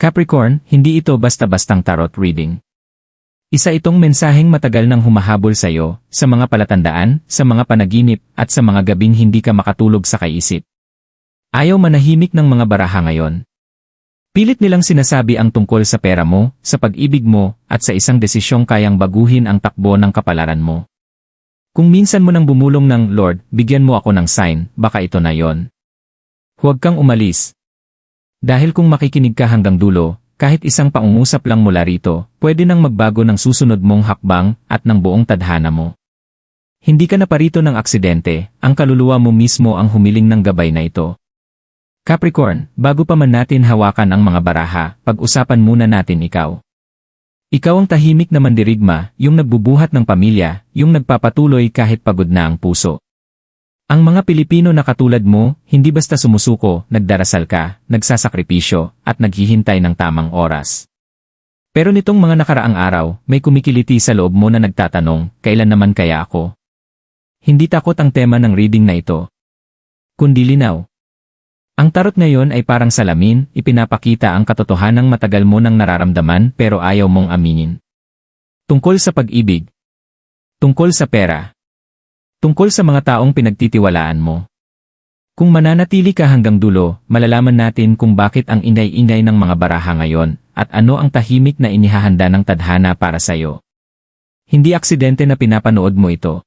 Capricorn, hindi ito basta-bastang tarot reading. Isa itong mensaheng matagal nang humahabol sa iyo, sa mga palatandaan, sa mga panaginip, at sa mga gabing hindi ka makatulog sa kaisip. Ayaw manahimik ng mga baraha ngayon. Pilit nilang sinasabi ang tungkol sa pera mo, sa pag-ibig mo, at sa isang desisyong kayang baguhin ang takbo ng kapalaran mo. Kung minsan mo nang bumulong ng, Lord, bigyan mo ako ng sign, baka ito na yon. Huwag kang umalis. Dahil kung makikinig ka hanggang dulo, kahit isang pangungusap lang mula rito, pwede nang magbago ng susunod mong hakbang at ng buong tadhana mo. Hindi ka na parito ng aksidente, ang kaluluwa mo mismo ang humiling ng gabay na ito. Capricorn, bago pa man natin hawakan ang mga baraha, pag-usapan muna natin ikaw. Ikaw ang tahimik na mandirigma, yung nagbubuhat ng pamilya, yung nagpapatuloy kahit pagod na ang puso. Ang mga Pilipino na katulad mo, hindi basta sumusuko, nagdarasal ka, nagsasakripisyo, at naghihintay ng tamang oras. Pero nitong mga nakaraang araw, may kumikiliti sa loob mo na nagtatanong, kailan naman kaya ako? Hindi takot ang tema ng reading na ito. Kundi linaw. Ang tarot ngayon ay parang salamin, ipinapakita ang katotohanang matagal mo nang nararamdaman pero ayaw mong aminin. Tungkol sa pag-ibig. Tungkol sa pera. Tungkol sa mga taong pinagtitiwalaan mo. Kung mananatili ka hanggang dulo, malalaman natin kung bakit ang inay-inay ng mga baraha ngayon, at ano ang tahimik na inihahanda ng tadhana para sa'yo. Hindi aksidente na pinapanood mo ito.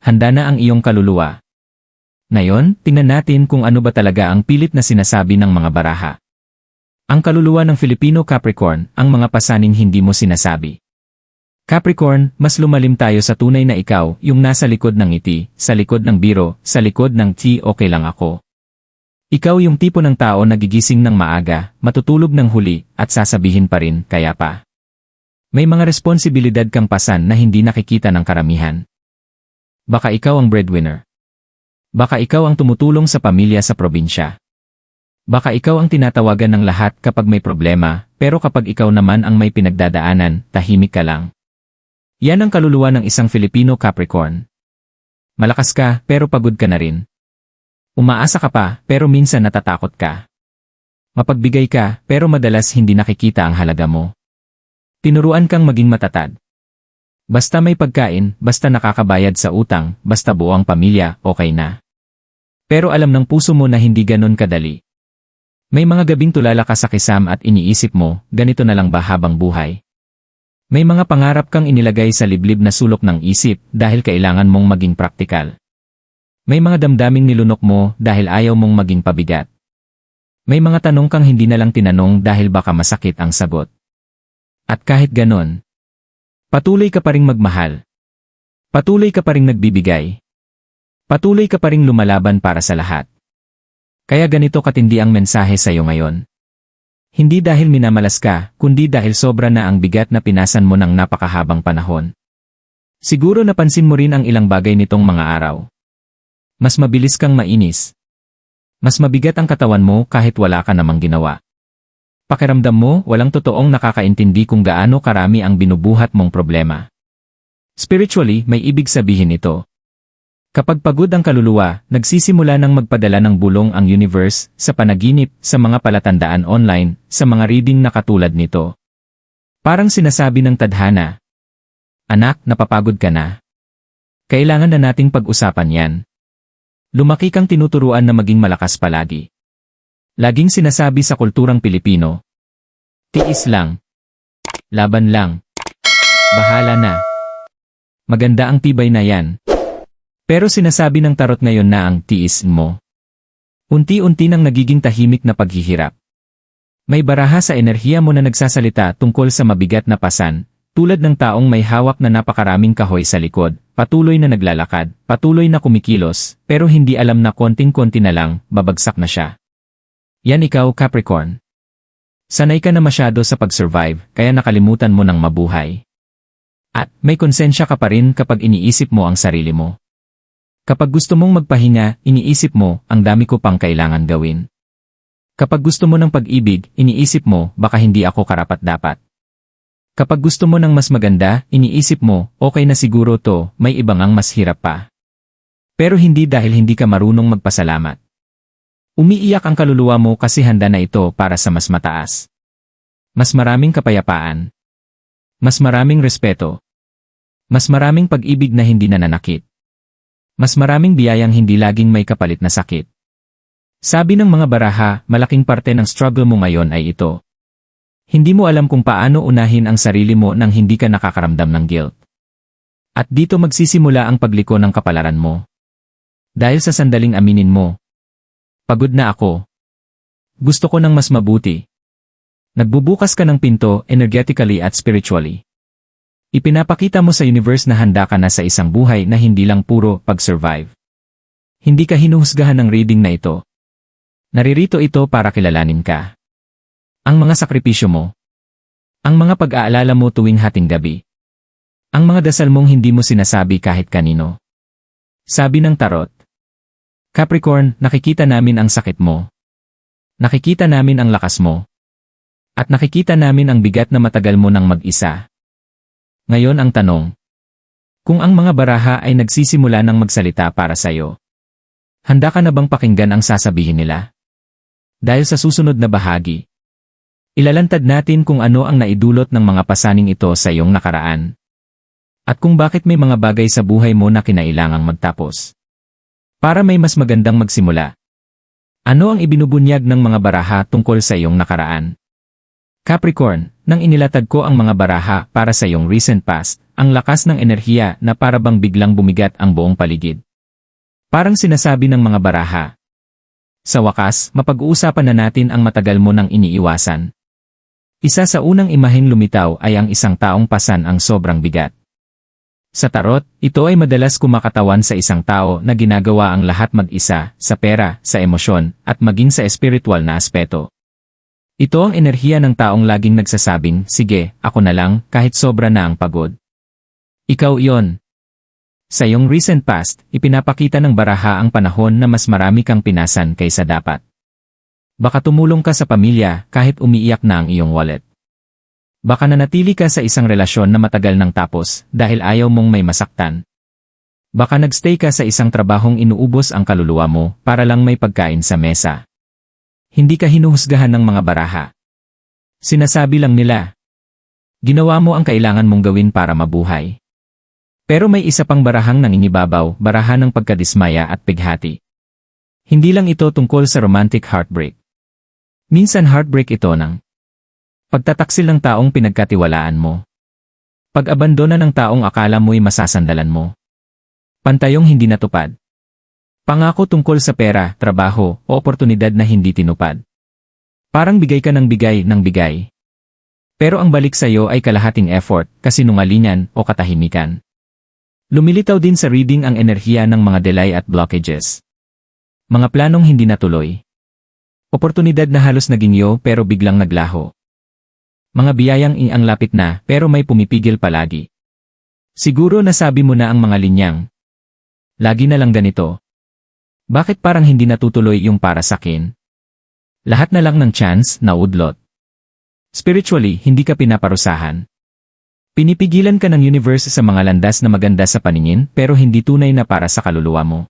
Handa na ang iyong kaluluwa. Ngayon, tingnan natin kung ano ba talaga ang pilit na sinasabi ng mga baraha. Ang kaluluwa ng Filipino Capricorn, ang mga pasaning hindi mo sinasabi. Capricorn, mas lumalim tayo sa tunay na ikaw, yung nasa likod ng ngiti, sa likod ng biro, sa likod ng ti okay lang ako. Ikaw yung tipo ng tao na gigising ng maaga, matutulog ng huli, at sasabihin pa rin, kaya pa. May mga responsibilidad kang pasan na hindi nakikita ng karamihan. Baka ikaw ang breadwinner. Baka ikaw ang tumutulong sa pamilya sa probinsya. Baka ikaw ang tinatawagan ng lahat kapag may problema, pero kapag ikaw naman ang may pinagdadaanan, tahimik ka lang. Yan ang kaluluwa ng isang Filipino Capricorn. Malakas ka, pero pagod ka na rin. Umaasa ka pa, pero minsan natatakot ka. Mapagbigay ka, pero madalas hindi nakikita ang halaga mo. Tinuruan kang maging matatag. Basta may pagkain, basta nakakabayad sa utang, basta buo ang pamilya, okay na. Pero alam ng puso mo na hindi ganon kadali. May mga gabing tulala ka sa kisam at iniisip mo, ganito na lang ba habang buhay? May mga pangarap kang inilagay sa liblib na sulok ng isip dahil kailangan mong maging praktikal. May mga damdaming nilunok mo dahil ayaw mong maging pabigat. May mga tanong kang hindi na lang tinanong dahil baka masakit ang sagot. At kahit ganon, patuloy ka pa ring magmahal. Patuloy ka pa ring nagbibigay. Patuloy ka pa ring lumalaban para sa lahat. Kaya ganito katindi ang mensahe sa iyo ngayon. Hindi dahil minamalas ka, kundi dahil sobra na ang bigat na pinasan mo ng napakahabang panahon. Siguro napansin mo rin ang ilang bagay nitong mga araw. Mas mabilis kang mainis. Mas mabigat ang katawan mo kahit wala ka namang ginawa. Pakiramdam mo, walang totoong nakakaintindi kung gaano karami ang binubuhat mong problema. Spiritually, may ibig sabihin ito. Kapag pagod ang kaluluwa, nagsisimula ng magpadala ng bulong ang universe, sa panaginip, sa mga palatandaan online, sa mga reading na katulad nito. Parang sinasabi ng tadhana. Anak, napapagod ka na. Kailangan na nating pag-usapan yan. Lumaki kang tinuturuan na maging malakas palagi. Laging sinasabi sa kulturang Pilipino. Tiis lang. Laban lang. Bahala na. Maganda ang tibay na yan. Pero sinasabi ng tarot ngayon na ang tiis mo. Unti-unti nang nagiging tahimik na paghihirap. May baraha sa enerhiya mo na nagsasalita tungkol sa mabigat na pasan, tulad ng taong may hawak na napakaraming kahoy sa likod, patuloy na naglalakad, patuloy na kumikilos, pero hindi alam na konting-konti na lang, babagsak na siya. Yan ikaw, Capricorn. Sanay ka na masyado sa pag-survive, kaya nakalimutan mo ng mabuhay. At may konsensya ka pa rin kapag iniisip mo ang sarili mo. Kapag gusto mong magpahinga, iniisip mo, ang dami ko pang kailangan gawin. Kapag gusto mo ng pag-ibig, iniisip mo, baka hindi ako karapat-dapat. Kapag gusto mo ng mas maganda, iniisip mo, okay na siguro to, may ibang ang mas hirap pa. Pero hindi dahil hindi ka marunong magpasalamat. Umiiyak ang kaluluwa mo kasi handa na ito para sa mas mataas. Mas maraming kapayapaan. Mas maraming respeto. Mas maraming pag-ibig na hindi nananakit. Mas maraming biyayang hindi laging may kapalit na sakit. Sabi ng mga baraha, malaking parte ng struggle mo ngayon ay ito. Hindi mo alam kung paano unahin ang sarili mo nang hindi ka nakakaramdam ng guilt. At dito magsisimula ang pagliko ng kapalaran mo. Dahil sa sandaling aminin mo. Pagod na ako. Gusto ko ng mas mabuti. Nagbubukas ka ng pinto energetically at spiritually. Ipinapakita mo sa universe na handa ka na sa isang buhay na hindi lang puro pag-survive. Hindi ka hinuhusgahan ng reading na ito. Naririto ito para kilalanin ka. Ang mga sakripisyo mo. Ang mga pag-aalala mo tuwing hating gabi. Ang mga dasal mong hindi mo sinasabi kahit kanino. Sabi ng tarot. Capricorn, nakikita namin ang sakit mo. Nakikita namin ang lakas mo. At nakikita namin ang bigat na matagal mo nang mag-isa. Ngayon ang tanong. Kung ang mga baraha ay nagsisimula ng magsalita para sa'yo. Handa ka na bang pakinggan ang sasabihin nila? Dahil sa susunod na bahagi. Ilalantad natin kung ano ang naidulot ng mga pasaning ito sa iyong nakaraan. At kung bakit may mga bagay sa buhay mo na kinailangang magtapos. Para may mas magandang magsimula. Ano ang ibinubunyag ng mga baraha tungkol sa iyong nakaraan? Capricorn, nang inilatag ko ang mga baraha para sa iyong recent past, ang lakas ng enerhiya na para bang biglang bumigat ang buong paligid. Parang sinasabi ng mga baraha. Sa wakas, mapag-uusapan na natin ang matagal mo nang iniiwasan. Isa sa unang imaheng lumitaw ay ang isang taong pasan ang sobrang bigat. Sa tarot, ito ay madalas kumakatawan sa isang tao na ginagawa ang lahat mag-isa, sa pera, sa emosyon, at maging sa espiritual na aspeto. Ito ang enerhiya ng taong laging nagsasabing, sige, ako na lang, kahit sobra na ang pagod. Ikaw iyon. Sa iyong recent past, ipinapakita ng baraha ang panahon na mas marami kang pinasan kaysa dapat. Baka tumulong ka sa pamilya kahit umiiyak na ang iyong wallet. Baka nanatili ka sa isang relasyon na matagal nang tapos dahil ayaw mong may masaktan. Baka nagstay ka sa isang trabahong inuubos ang kaluluwa mo para lang may pagkain sa mesa. Hindi ka hinuhusgahan ng mga baraha. Sinasabi lang nila. Ginawa mo ang kailangan mong gawin para mabuhay. Pero may isa pang barahang nangingibabaw, barahan ng pagkadismaya at pighati. Hindi lang ito tungkol sa romantic heartbreak. Minsan heartbreak ito ng Pagtataksil ng taong pinagkatiwalaan mo. Pag-abandona ng taong akala mo'y masasandalan mo. Pantayong hindi natupad. Pangako tungkol sa pera, trabaho, o oportunidad na hindi tinupad. Parang bigay ka ng bigay ng bigay. Pero ang balik sa iyo ay kalahating effort, kasinungalingan, o katahimikan. Lumilitaw din sa reading ang enerhiya ng mga delay at blockages. Mga planong hindi natuloy. Oportunidad na halos naging yo pero biglang naglaho. Mga biyayang iang lapit na pero may pumipigil palagi. Siguro nasabi mo na ang mga linyang. Lagi na lang ganito. Bakit parang hindi natutuloy yung para sa akin? Lahat na lang ng chance na udlot. Spiritually, hindi ka pinaparusahan. Pinipigilan ka ng universe sa mga landas na maganda sa paningin pero hindi tunay na para sa kaluluwa mo.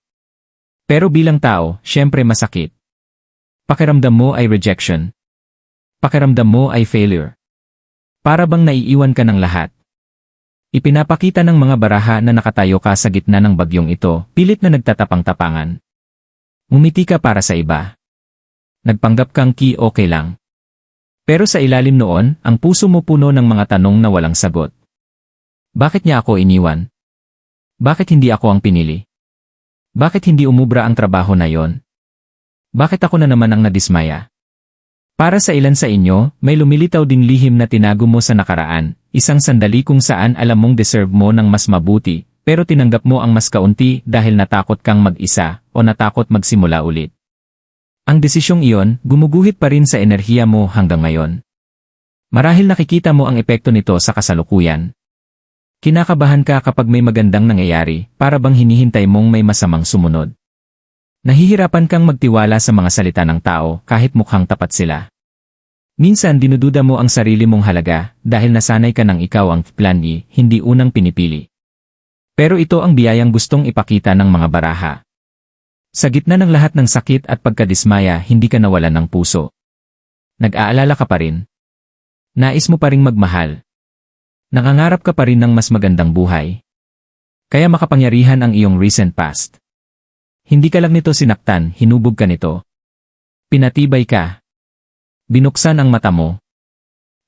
Pero bilang tao, syempre masakit. Pakiramdam mo ay rejection. Pakiramdam mo ay failure. Para bang naiiwan ka ng lahat. Ipinapakita ng mga baraha na nakatayo ka sa gitna ng bagyong ito, pilit na nagtatapang-tapangan. Umiti ka para sa iba. Nagpanggap kang ki okay lang. Pero sa ilalim noon, ang puso mo puno ng mga tanong na walang sagot. Bakit niya ako iniwan? Bakit hindi ako ang pinili? Bakit hindi umubra ang trabaho na yon? Bakit ako na naman ang nadismaya? Para sa ilan sa inyo, may lumilitaw din lihim na tinago mo sa nakaraan, isang sandali kung saan alam mong deserve mo ng mas mabuti, pero tinanggap mo ang mas kaunti dahil natakot kang mag-isa o natakot magsimula ulit. Ang desisyong iyon, gumuguhit pa rin sa enerhiya mo hanggang ngayon. Marahil nakikita mo ang epekto nito sa kasalukuyan. Kinakabahan ka kapag may magandang nangyayari, para bang hinihintay mong may masamang sumunod. Nahihirapan kang magtiwala sa mga salita ng tao kahit mukhang tapat sila. Minsan dinududa mo ang sarili mong halaga dahil nasanay ka ng ikaw ang plan E, hindi unang pinipili. Pero ito ang biyayang gustong ipakita ng mga baraha. Sa gitna ng lahat ng sakit at pagkadismaya hindi ka nawalan ng puso. Nag-aalala ka pa rin. Nais mo pa ring magmahal. Nangangarap ka pa rin ng mas magandang buhay. Kaya makapangyarihan ang iyong recent past. Hindi ka lang nito sinaktan, hinubog ka nito. Pinatibay ka. Binuksan ang mata mo.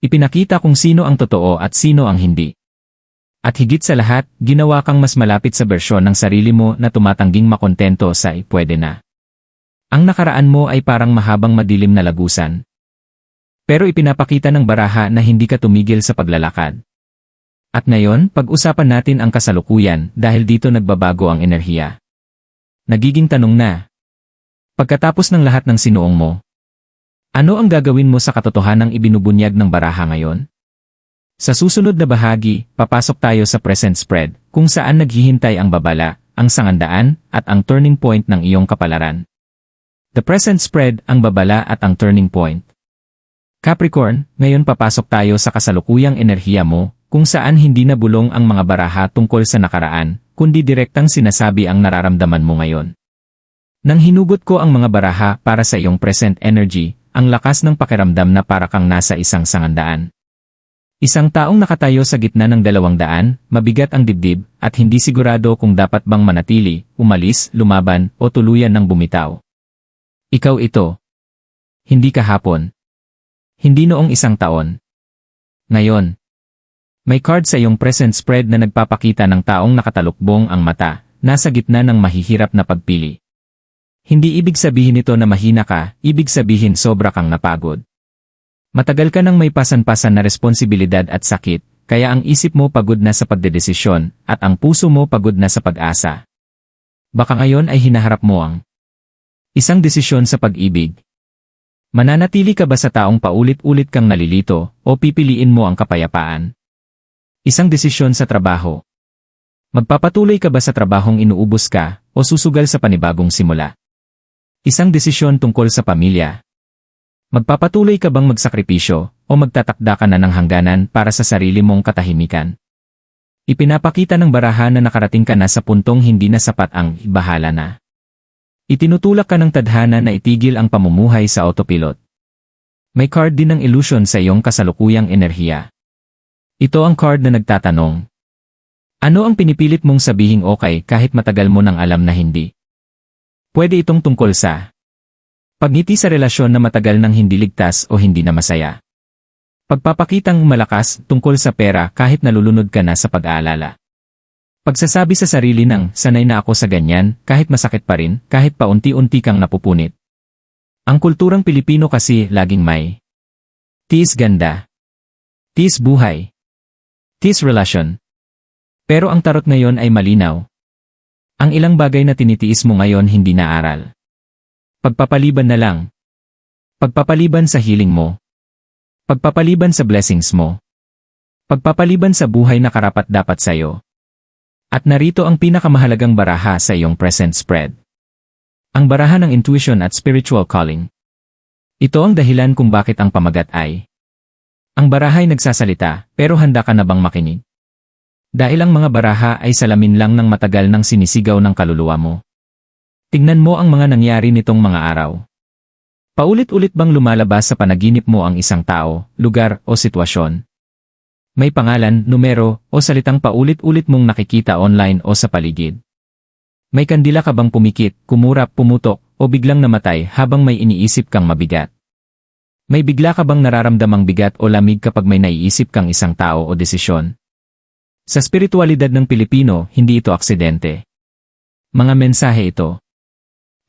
Ipinakita kung sino ang totoo at sino ang hindi. At higit sa lahat, ginawa kang mas malapit sa bersyon ng sarili mo na tumatangging makontento sa pwede na. Ang nakaraan mo ay parang mahabang madilim na lagusan. Pero ipinapakita ng baraha na hindi ka tumigil sa paglalakad. At ngayon, pag-usapan natin ang kasalukuyan dahil dito nagbabago ang enerhiya. Nagiging tanong na. Pagkatapos ng lahat ng sinuong mo, ano ang gagawin mo sa katotohanang ibinubunyag ng baraha ngayon? Sa susunod na bahagi, papasok tayo sa present spread, kung saan naghihintay ang babala, ang sangandaan, at ang turning point ng iyong kapalaran. The present spread, ang babala at ang turning point. Capricorn, ngayon papasok tayo sa kasalukuyang enerhiya mo, kung saan hindi na bulong ang mga baraha tungkol sa nakaraan, kundi direktang sinasabi ang nararamdaman mo ngayon. Nang hinugot ko ang mga baraha para sa iyong present energy, ang lakas ng pakiramdam na para kang nasa isang sangandaan. Isang taong nakatayo sa gitna ng dalawang daan, mabigat ang dibdib, at hindi sigurado kung dapat bang manatili, umalis, lumaban, o tuluyan ng bumitaw. Ikaw ito. Hindi kahapon. Hindi noong isang taon. Ngayon. May card sa iyong present spread na nagpapakita ng taong nakatalukbong ang mata, nasa gitna ng mahihirap na pagpili. Hindi ibig sabihin nito na mahina ka, ibig sabihin sobra kang napagod. Matagal ka nang may pasan-pasan na responsibilidad at sakit, kaya ang isip mo pagod na sa pagdedesisyon, at ang puso mo pagod na sa pag-asa. Baka ngayon ay hinaharap mo ang isang desisyon sa pag-ibig. Mananatili ka ba sa taong paulit-ulit kang nalilito, o pipiliin mo ang kapayapaan? Isang desisyon sa trabaho. Magpapatuloy ka ba sa trabahong inuubos ka, o susugal sa panibagong simula? Isang desisyon tungkol sa pamilya, Magpapatuloy ka bang magsakripisyo o magtatakda ka na ng hangganan para sa sarili mong katahimikan? Ipinapakita ng baraha na nakarating ka na sa puntong hindi na sapat ang bahala na. Itinutulak ka ng tadhana na itigil ang pamumuhay sa autopilot. May card din ng illusion sa iyong kasalukuyang enerhiya. Ito ang card na nagtatanong. Ano ang pinipilit mong sabihing okay kahit matagal mo nang alam na hindi? Pwede itong tungkol sa Pagngiti sa relasyon na matagal nang hindi ligtas o hindi na masaya. Pagpapakitang malakas tungkol sa pera kahit nalulunod ka na sa pag-aalala. Pagsasabi sa sarili ng sanay na ako sa ganyan kahit masakit pa rin kahit paunti-unti kang napupunit. Ang kulturang Pilipino kasi laging may tiis ganda, tiis buhay, tiis relasyon. Pero ang tarot ngayon ay malinaw. Ang ilang bagay na tinitiis mo ngayon hindi na aral. Pagpapaliban na lang. Pagpapaliban sa healing mo. Pagpapaliban sa blessings mo. Pagpapaliban sa buhay na karapat dapat sa'yo. At narito ang pinakamahalagang baraha sa iyong present spread. Ang baraha ng intuition at spiritual calling. Ito ang dahilan kung bakit ang pamagat ay. Ang baraha ay nagsasalita, pero handa ka na bang makinig? Dahil ang mga baraha ay salamin lang ng matagal ng sinisigaw ng kaluluwa mo. Tingnan mo ang mga nangyari nitong mga araw. Paulit-ulit bang lumalabas sa panaginip mo ang isang tao, lugar o sitwasyon? May pangalan, numero, o salitang paulit-ulit mong nakikita online o sa paligid. May kandila ka bang pumikit, kumurap, pumutok, o biglang namatay habang may iniisip kang mabigat? May bigla ka bang nararamdamang bigat o lamig kapag may naiisip kang isang tao o desisyon? Sa spiritualidad ng Pilipino, hindi ito aksidente. Mga mensahe ito.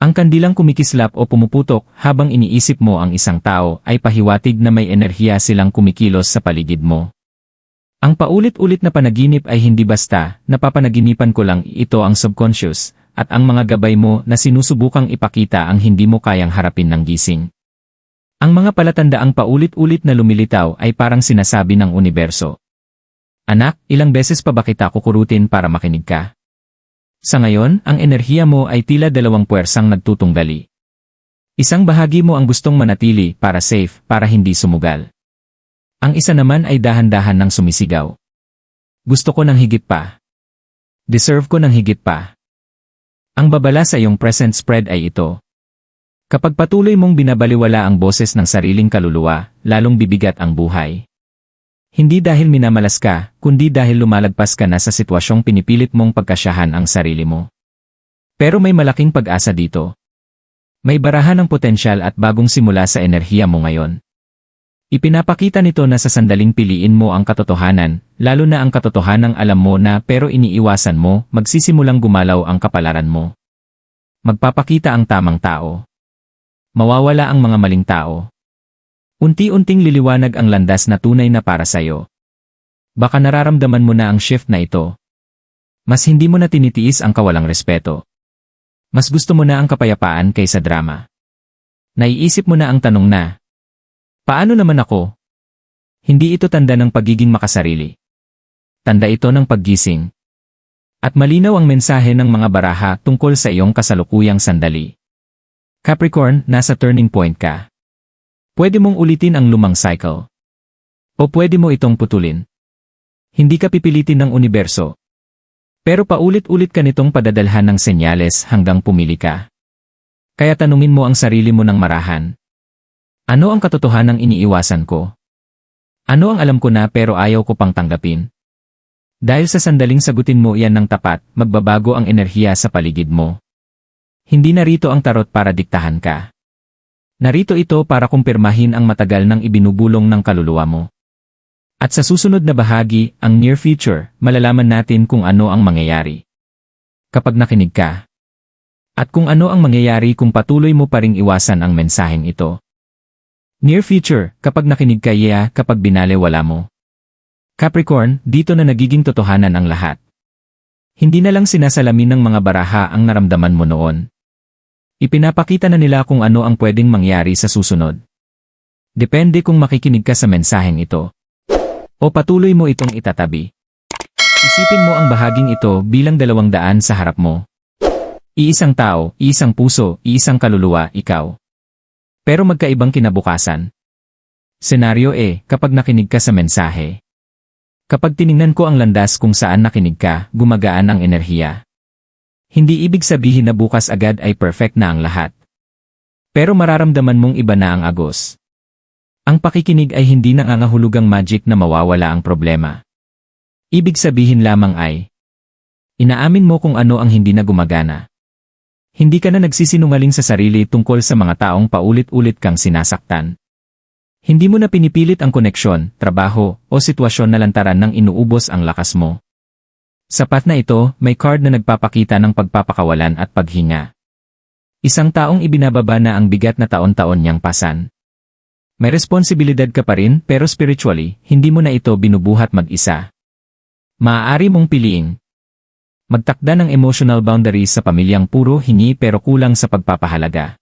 Ang kandilang kumikislap o pumuputok habang iniisip mo ang isang tao ay pahiwatig na may enerhiya silang kumikilos sa paligid mo. Ang paulit-ulit na panaginip ay hindi basta, napapanaginipan ko lang ito ang subconscious, at ang mga gabay mo na sinusubukang ipakita ang hindi mo kayang harapin ng gising. Ang mga palatandaang paulit-ulit na lumilitaw ay parang sinasabi ng universo. Anak, ilang beses pa ba kita kukurutin para makinig ka? Sa ngayon, ang enerhiya mo ay tila dalawang puwersang nagtutunggali. Isang bahagi mo ang gustong manatili para safe, para hindi sumugal. Ang isa naman ay dahan-dahan ng sumisigaw. Gusto ko ng higit pa. Deserve ko ng higit pa. Ang babala sa iyong present spread ay ito. Kapag patuloy mong binabaliwala ang boses ng sariling kaluluwa, lalong bibigat ang buhay. Hindi dahil minamalas ka, kundi dahil lumalagpas ka na sa sitwasyong pinipilit mong pagkasyahan ang sarili mo. Pero may malaking pag-asa dito. May barahan ng potensyal at bagong simula sa enerhiya mo ngayon. Ipinapakita nito na sa sandaling piliin mo ang katotohanan, lalo na ang katotohanang alam mo na pero iniiwasan mo, magsisimulang gumalaw ang kapalaran mo. Magpapakita ang tamang tao. Mawawala ang mga maling tao. Unti-unting liliwanag ang landas na tunay na para sa'yo. Baka nararamdaman mo na ang shift na ito. Mas hindi mo na tinitiis ang kawalang respeto. Mas gusto mo na ang kapayapaan kaysa drama. Naiisip mo na ang tanong na, Paano naman ako? Hindi ito tanda ng pagiging makasarili. Tanda ito ng paggising. At malinaw ang mensahe ng mga baraha tungkol sa iyong kasalukuyang sandali. Capricorn, nasa turning point ka. Pwede mong ulitin ang lumang cycle. O pwede mo itong putulin. Hindi ka pipilitin ng universo. Pero paulit-ulit ka nitong padadalhan ng senyales hanggang pumili ka. Kaya tanungin mo ang sarili mo ng marahan. Ano ang katotohanang iniiwasan ko? Ano ang alam ko na pero ayaw ko pang tanggapin? Dahil sa sandaling sagutin mo iyan ng tapat, magbabago ang enerhiya sa paligid mo. Hindi narito ang tarot para diktahan ka. Narito ito para kumpirmahin ang matagal ng ibinubulong ng kaluluwa mo. At sa susunod na bahagi, ang near future, malalaman natin kung ano ang mangyayari. Kapag nakinig ka. At kung ano ang mangyayari kung patuloy mo pa ring iwasan ang mensaheng ito. Near future, kapag nakinig ka yeah, kapag binale wala mo. Capricorn, dito na nagiging totohanan ang lahat. Hindi na lang sinasalamin ng mga baraha ang naramdaman mo noon. Ipinapakita na nila kung ano ang pwedeng mangyari sa susunod. Depende kung makikinig ka sa mensaheng ito. O patuloy mo itong itatabi. Isipin mo ang bahaging ito bilang dalawang daan sa harap mo. Iisang tao, iisang puso, iisang kaluluwa, ikaw. Pero magkaibang kinabukasan. Senaryo E, kapag nakinig ka sa mensahe. Kapag tiningnan ko ang landas kung saan nakinig ka, gumagaan ang enerhiya. Hindi ibig sabihin na bukas agad ay perfect na ang lahat. Pero mararamdaman mong iba na ang agos. Ang pakikinig ay hindi nangangahulugang magic na mawawala ang problema. Ibig sabihin lamang ay, inaamin mo kung ano ang hindi na gumagana. Hindi ka na nagsisinungaling sa sarili tungkol sa mga taong paulit-ulit kang sinasaktan. Hindi mo na pinipilit ang koneksyon, trabaho, o sitwasyon na lantaran ng inuubos ang lakas mo. Sapat na ito, may card na nagpapakita ng pagpapakawalan at paghinga. Isang taong ibinababa na ang bigat na taon-taon niyang pasan. May responsibilidad ka pa rin pero spiritually, hindi mo na ito binubuhat mag-isa. Maaari mong piliing, Magtakda ng emotional boundaries sa pamilyang puro hingi pero kulang sa pagpapahalaga.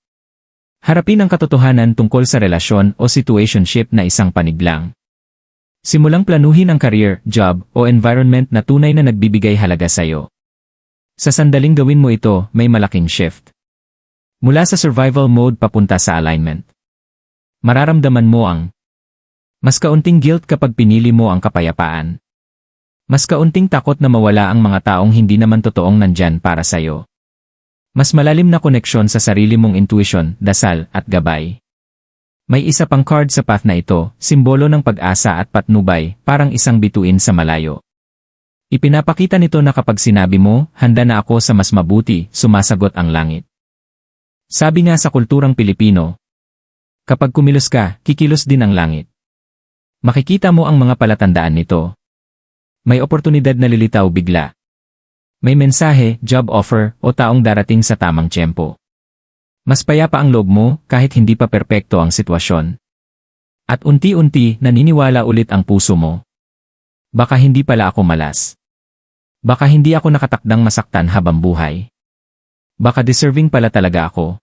Harapin ang katotohanan tungkol sa relasyon o situationship na isang paniglang. Simulang planuhin ang career, job, o environment na tunay na nagbibigay halaga sa iyo. Sa sandaling gawin mo ito, may malaking shift. Mula sa survival mode papunta sa alignment. Mararamdaman mo ang mas kaunting guilt kapag pinili mo ang kapayapaan. Mas kaunting takot na mawala ang mga taong hindi naman totoong nandyan para sa'yo. Mas malalim na koneksyon sa sarili mong intuition, dasal, at gabay. May isa pang card sa path na ito, simbolo ng pag-asa at patnubay, parang isang bituin sa malayo. Ipinapakita nito na kapag sinabi mo, handa na ako sa mas mabuti, sumasagot ang langit. Sabi nga sa kulturang Pilipino, kapag kumilos ka, kikilos din ang langit. Makikita mo ang mga palatandaan nito, may oportunidad na lilitaw bigla. May mensahe, job offer, o taong darating sa tamang tiyempo. Mas payapa ang loob mo kahit hindi pa perpekto ang sitwasyon. At unti-unti naniniwala ulit ang puso mo. Baka hindi pala ako malas. Baka hindi ako nakatakdang masaktan habang buhay. Baka deserving pala talaga ako.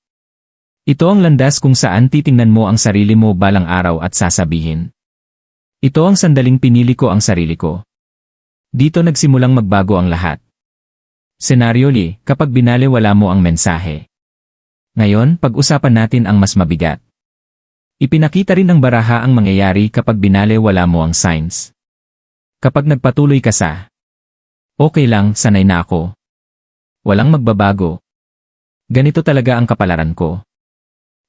Ito ang landas kung saan titingnan mo ang sarili mo balang araw at sasabihin. Ito ang sandaling pinili ko ang sarili ko. Dito nagsimulang magbago ang lahat. Senaryo li, kapag binaliwala mo ang mensahe. Ngayon, pag-usapan natin ang mas mabigat. Ipinakita rin ng baraha ang mangyayari kapag binaliwala mo ang signs. Kapag nagpatuloy ka sa, okay lang, sanay na ako. Walang magbabago. Ganito talaga ang kapalaran ko.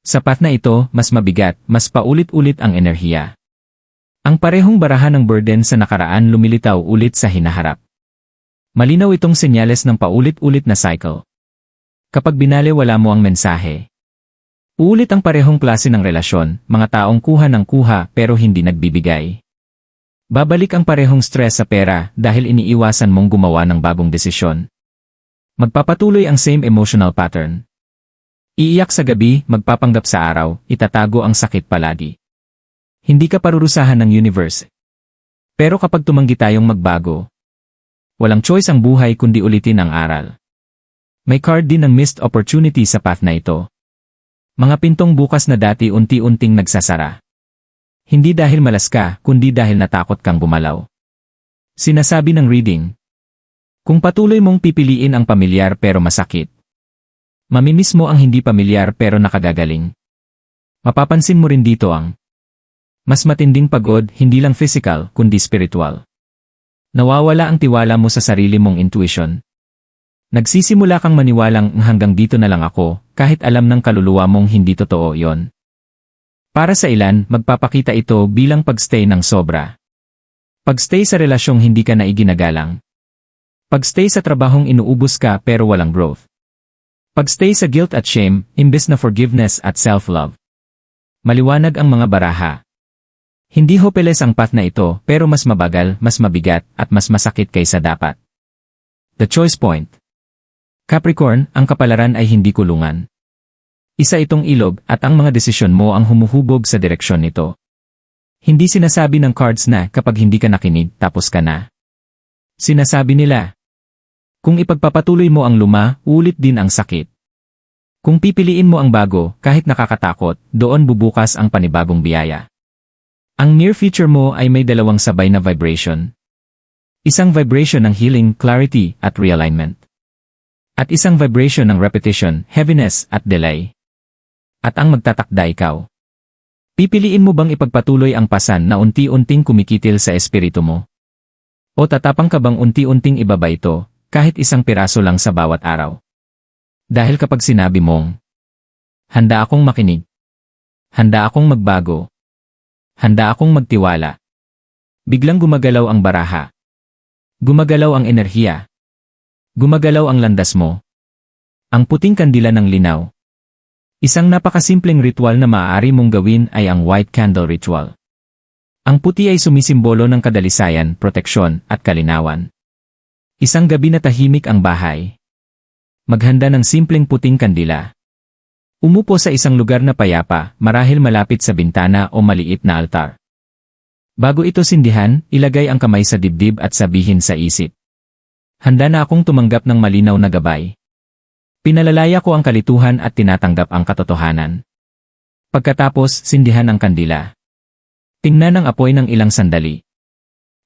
Sapat na ito, mas mabigat, mas paulit-ulit ang enerhiya. Ang parehong barahan ng burden sa nakaraan lumilitaw ulit sa hinaharap. Malinaw itong senyales ng paulit-ulit na cycle. Kapag binaliwala mo ang mensahe, uulit ang parehong klase ng relasyon, mga taong kuha ng kuha pero hindi nagbibigay. Babalik ang parehong stress sa pera dahil iniiwasan mong gumawa ng bagong desisyon. Magpapatuloy ang same emotional pattern. Iiyak sa gabi, magpapanggap sa araw, itatago ang sakit palagi. Hindi ka parurusahan ng universe. Pero kapag tumanggi tayong magbago, walang choice ang buhay kundi ulitin ang aral. May card din ng missed opportunity sa path na ito. Mga pintong bukas na dati unti-unting nagsasara. Hindi dahil malas ka, kundi dahil natakot kang bumalaw. Sinasabi ng reading, kung patuloy mong pipiliin ang pamilyar pero masakit, mamimiss mo ang hindi pamilyar pero nakagagaling. Mapapansin mo rin dito ang mas matinding pagod hindi lang physical kundi spiritual. Nawawala ang tiwala mo sa sarili mong intuition. Nagsisimula kang maniwalang hanggang dito na lang ako, kahit alam ng kaluluwa mong hindi totoo yon. Para sa ilan, magpapakita ito bilang pagstay ng sobra. Pagstay sa relasyong hindi ka na iginagalang. Pagstay sa trabahong inuubos ka pero walang growth. Pagstay sa guilt at shame, imbes na forgiveness at self-love. Maliwanag ang mga baraha. Hindi hopeless ang path na ito pero mas mabagal, mas mabigat, at mas masakit kaysa dapat. The choice point. Capricorn, ang kapalaran ay hindi kulungan. Isa itong ilog at ang mga desisyon mo ang humuhubog sa direksyon nito. Hindi sinasabi ng cards na kapag hindi ka nakinig tapos ka na. Sinasabi nila, kung ipagpapatuloy mo ang luma, ulit din ang sakit. Kung pipiliin mo ang bago, kahit nakakatakot, doon bubukas ang panibagong biyaya. Ang near future mo ay may dalawang sabay na vibration. Isang vibration ng healing, clarity, at realignment. At isang vibration ng repetition, heaviness, at delay. At ang magtatakda ikaw. Pipiliin mo bang ipagpatuloy ang pasan na unti-unting kumikitil sa espiritu mo? O tatapang ka bang unti-unting ibaba ito, kahit isang piraso lang sa bawat araw? Dahil kapag sinabi mong, Handa akong makinig. Handa akong magbago. Handa akong magtiwala. Biglang gumagalaw ang baraha. Gumagalaw ang enerhiya. Gumagalaw ang landas mo. Ang puting kandila ng linaw. Isang napakasimpleng ritual na maaari mong gawin ay ang white candle ritual. Ang puti ay sumisimbolo ng kadalisayan, proteksyon, at kalinawan. Isang gabi na tahimik ang bahay. Maghanda ng simpleng puting kandila. Umupo sa isang lugar na payapa, marahil malapit sa bintana o maliit na altar. Bago ito sindihan, ilagay ang kamay sa dibdib at sabihin sa isip. Handa na akong tumanggap ng malinaw na gabay. Pinalalaya ko ang kalituhan at tinatanggap ang katotohanan. Pagkatapos, sindihan ang kandila. Tingnan ang apoy ng ilang sandali.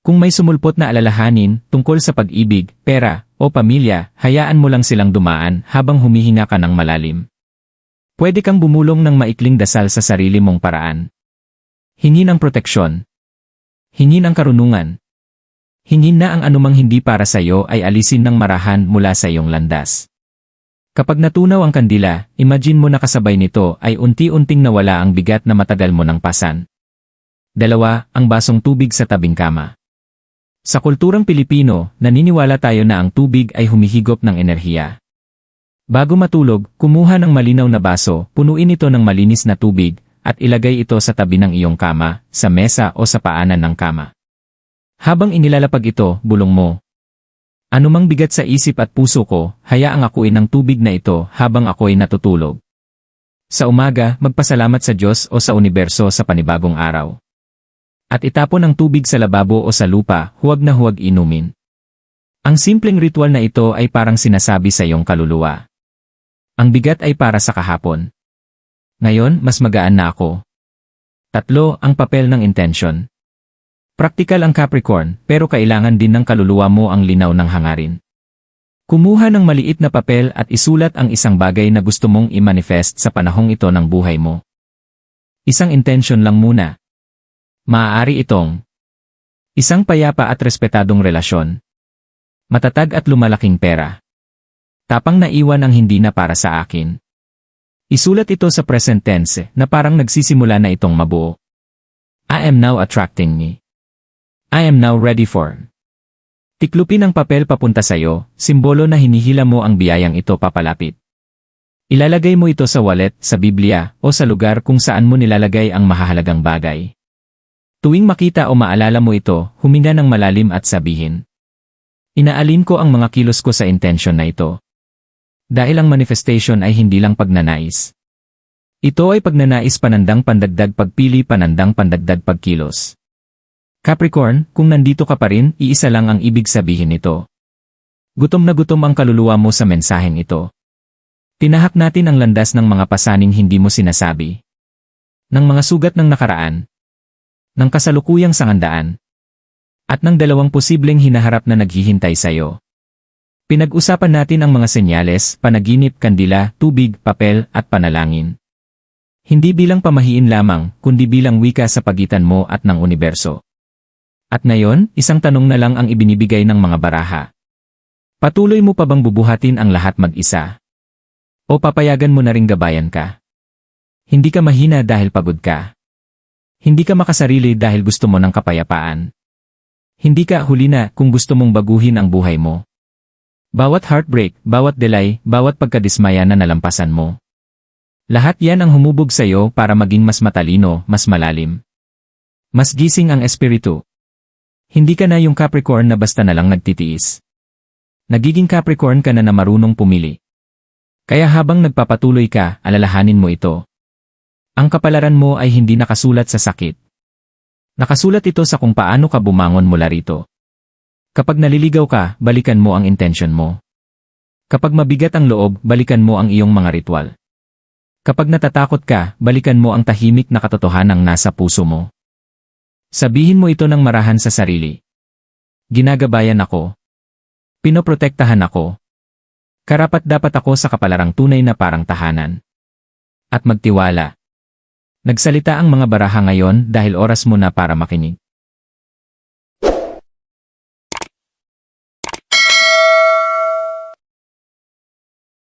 Kung may sumulpot na alalahanin tungkol sa pag-ibig, pera, o pamilya, hayaan mo lang silang dumaan habang humihinga ka ng malalim. Pwede kang bumulong ng maikling dasal sa sarili mong paraan. Hingi ng proteksyon. Hingi ng karunungan. Hingin na ang anumang hindi para sa iyo ay alisin ng marahan mula sa iyong landas. Kapag natunaw ang kandila, imagine mo na kasabay nito ay unti-unting nawala ang bigat na matagal mo ng pasan. Dalawa, ang basong tubig sa tabing kama. Sa kulturang Pilipino, naniniwala tayo na ang tubig ay humihigop ng enerhiya. Bago matulog, kumuha ng malinaw na baso, punuin ito ng malinis na tubig, at ilagay ito sa tabi ng iyong kama, sa mesa o sa paanan ng kama. Habang inilalapag ito, bulong mo. Anumang bigat sa isip at puso ko, hayaang akuin ng tubig na ito habang ako'y natutulog. Sa umaga, magpasalamat sa Diyos o sa universo sa panibagong araw. At itapon ang tubig sa lababo o sa lupa, huwag na huwag inumin. Ang simpleng ritual na ito ay parang sinasabi sa iyong kaluluwa. Ang bigat ay para sa kahapon. Ngayon, mas magaan na ako. Tatlo, ang papel ng intention. Praktikal ang Capricorn, pero kailangan din ng kaluluwa mo ang linaw ng hangarin. Kumuha ng maliit na papel at isulat ang isang bagay na gusto mong i-manifest sa panahong ito ng buhay mo. Isang intention lang muna. Maaari itong isang payapa at respetadong relasyon. Matatag at lumalaking pera. Tapang naiwan ang hindi na para sa akin. Isulat ito sa present tense na parang nagsisimula na itong mabuo. I am now attracting me. I am now ready for. Tiklupin ang papel papunta sa'yo, simbolo na hinihila mo ang biyayang ito papalapit. Ilalagay mo ito sa wallet, sa Biblia, o sa lugar kung saan mo nilalagay ang mahahalagang bagay. Tuwing makita o maalala mo ito, huminga ng malalim at sabihin. Inaalin ko ang mga kilos ko sa intention na ito. Dahil ang manifestation ay hindi lang pagnanais. Ito ay pagnanais panandang pandagdag pagpili panandang pandagdag pagkilos. Capricorn, kung nandito ka pa rin, iisa lang ang ibig sabihin nito. Gutom na gutom ang kaluluwa mo sa mensaheng ito. Tinahak natin ang landas ng mga pasaning hindi mo sinasabi. Ng mga sugat ng nakaraan. Ng kasalukuyang sangandaan. At ng dalawang posibleng hinaharap na naghihintay sa'yo. Pinag-usapan natin ang mga senyales, panaginip, kandila, tubig, papel, at panalangin. Hindi bilang pamahiin lamang, kundi bilang wika sa pagitan mo at ng universo. At ngayon, isang tanong na lang ang ibinibigay ng mga baraha. Patuloy mo pa bang bubuhatin ang lahat mag-isa? O papayagan mo na ring gabayan ka? Hindi ka mahina dahil pagod ka. Hindi ka makasarili dahil gusto mo ng kapayapaan. Hindi ka huli na kung gusto mong baguhin ang buhay mo. Bawat heartbreak, bawat delay, bawat pagkadismaya na nalampasan mo. Lahat yan ang humubog sa'yo para maging mas matalino, mas malalim. Mas gising ang espiritu. Hindi ka na yung Capricorn na basta na lang nagtitiis. Nagiging Capricorn ka na na marunong pumili. Kaya habang nagpapatuloy ka, alalahanin mo ito. Ang kapalaran mo ay hindi nakasulat sa sakit. Nakasulat ito sa kung paano ka bumangon mula rito. Kapag naliligaw ka, balikan mo ang intention mo. Kapag mabigat ang loob, balikan mo ang iyong mga ritual. Kapag natatakot ka, balikan mo ang tahimik na katotohanang nasa puso mo. Sabihin mo ito ng marahan sa sarili. Ginagabayan ako. Pinoprotektahan ako. Karapat dapat ako sa kapalarang tunay na parang tahanan. At magtiwala. Nagsalita ang mga baraha ngayon dahil oras mo na para makinig.